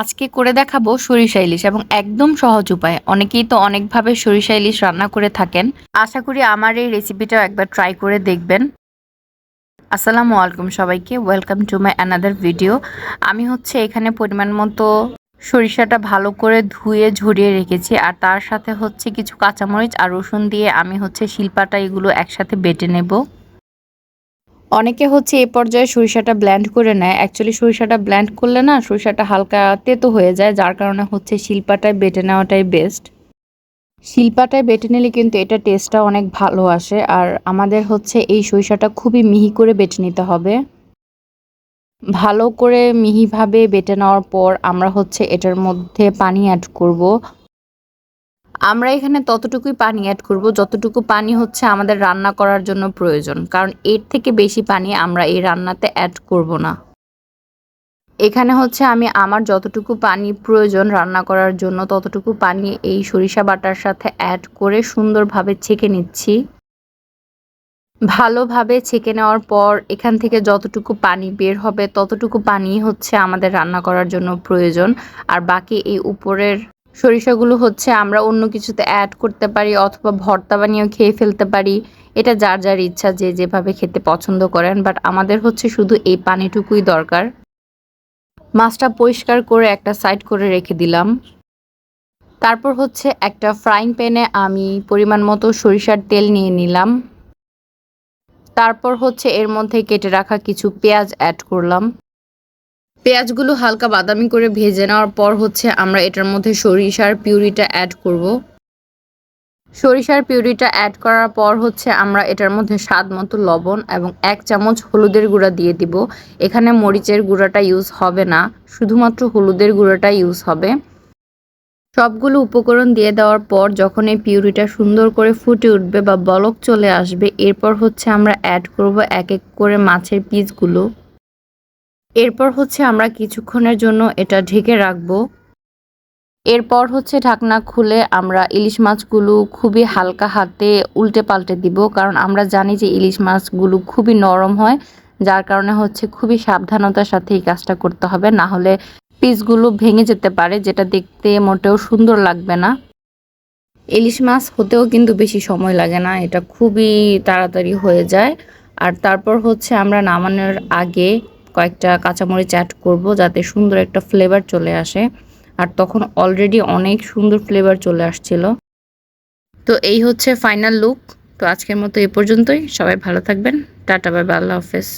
আজকে করে দেখাবো সরিষা ইলিশ এবং একদম সহজ উপায়। অনেকেই তো অনেকভাবে সরিষা ইলিশ রান্না করে থাকেন। আশা করি আমার এই রেসিপিটাও একবার ট্রাই করে দেখবেন। আসসালামু আলাইকুম সবাইকে welcome to my another video আমি হচ্ছে এখানে পরিমাণ মতো সরিষাটা ভালো করে ধুয়ে ঝরিয়ে রেখেছি আর তার সাথে হচ্ছে কিছু কাঁচামরিচ আর রসুন দিয়ে আমি হচ্ছে শিল্পাটা এগুলো একসাথে বেটে নেব। অনেকে হচ্ছে এ পর্যায়ে সরিষাটা ব্ল্যান্ড করে নেয়। অ্যাকচুয়ালি সরিষাটা ব্ল্যান্ড করলে না সরিষাটা হালকা তেতো হয়ে যায়, যার কারণে হচ্ছে শিল্পাটায় বেটে নেওয়াটাই বেস্ট শিল্পাটায় বেটে নিলে কিন্তু এটা টেস্টটা অনেক ভালো আসে, আর আমাদের হচ্ছে এই সরিষাটা খুবই মিহি করে বেটে নিতে হবে। ভালো করে মিহিভাবে বেটে নেওয়ার পর আমরা হচ্ছে এটার মধ্যে পানি অ্যাড করব। আমরা এখানে ততটুকুই পানি অ্যাড করব, যতটুকু পানি হচ্ছে আমাদের রান্না করার জন্য প্রয়োজন। কারণ এর থেকে বেশি পানি আমরা এই রান্নাতে অ্যাড করব না। এখানে হচ্ছে আমি আমার যতটুকু পানি প্রয়োজন রান্না করার জন্য, ততটুকু পানি এই সরিষা বাটার সাথে অ্যাড করে সুন্দরভাবে ছেঁকে নিচ্ছি। ভালোভাবে ছেঁকে নেওয়ার পর এখান থেকে যতটুকু পানি বের হবে, ততটুকু পানি হচ্ছে আমাদের রান্না করার জন্য প্রয়োজন। আর বাকি এই উপরের সরিষাগুলো হচ্ছে আমরা অন্য কিছুতে অ্যাড করতে পারি অথবা ভর্তা বানিয়েও খেয়ে ফেলতে পারি। এটা যার যার ইচ্ছা, যে যেভাবে খেতে পছন্দ করেন। বাট আমাদের হচ্ছে শুধু এই পানিটুকুই দরকার। মাছটা পরিষ্কার করে একটা সাইড করে রেখে দিলাম। তারপর হচ্ছে একটা ফ্রাইং প্যানে আমি পরিমাণ মতো সরিষার তেল নিয়ে নিলাম। তারপর হচ্ছে এর মধ্যে কেটে রাখা কিছু পেঁয়াজ অ্যাড করলাম। পেঁয়াজগুলো হালকা বাদামি করে ভেজে নেওয়ার পর হচ্ছে আমরা এটার মধ্যে সরিষার পিউরিটা অ্যাড করব। সরিষার পিউরিটা অ্যাড করার পর হচ্ছে আমরা এটার মধ্যে স্বাদ মতো লবণ এবং এক চামচ হলুদের গুঁড়া দিয়ে দিব। এখানে মরিচের গুঁড়াটা ইউজ হবে না, শুধুমাত্র হলুদের গুঁড়াটা ইউজ হবে। সবগুলো উপকরণ দিয়ে দেওয়ার পর যখন এই পিউরিটা সুন্দর করে ফুটে উঠবে বা বলক চলে আসবে, এরপর হচ্ছে আমরা অ্যাড করব এক এক করে মাছের পিসগুলো। এরপর হচ্ছে আমরা কিছুক্ষণের জন্য এটা ঢেকে রাখব। এরপর হচ্ছে ঢাকনা খুলে আমরা ইলিশ মাছগুলো খুবই হালকা হাতে উল্টে পাল্টে দিব, কারণ আমরা জানি যে ইলিশ মাছগুলো খুবই নরম হয়, যার কারণে হচ্ছে খুবই সাবধানতার সাথে এই কাজটা করতে হবে, না হলে পিসগুলো ভেঙে যেতে পারে, যেটা দেখতে মোটেও সুন্দর লাগবে না। ইলিশ মাছ হতেও কিন্তু বেশি সময় লাগে না, এটা খুবই তাড়াতাড়ি হয়ে যায়। আর তারপর হচ্ছে আমরা নামানোর আগে কয়েকটা কাঁচামরিচ অ্যাড করব যাতে সুন্দর একটা ফ্লেভার চলে আসে। আর তখন অলরেডি অনেক সুন্দর ফ্লেভার চলে আসছিল। তো এই হচ্ছে ফাইনাল লুক তো আজকের মতো এ পর্যন্তই। সবাই ভালো থাকবেন। টাটা বাই, আল্লাহ হাফেজ।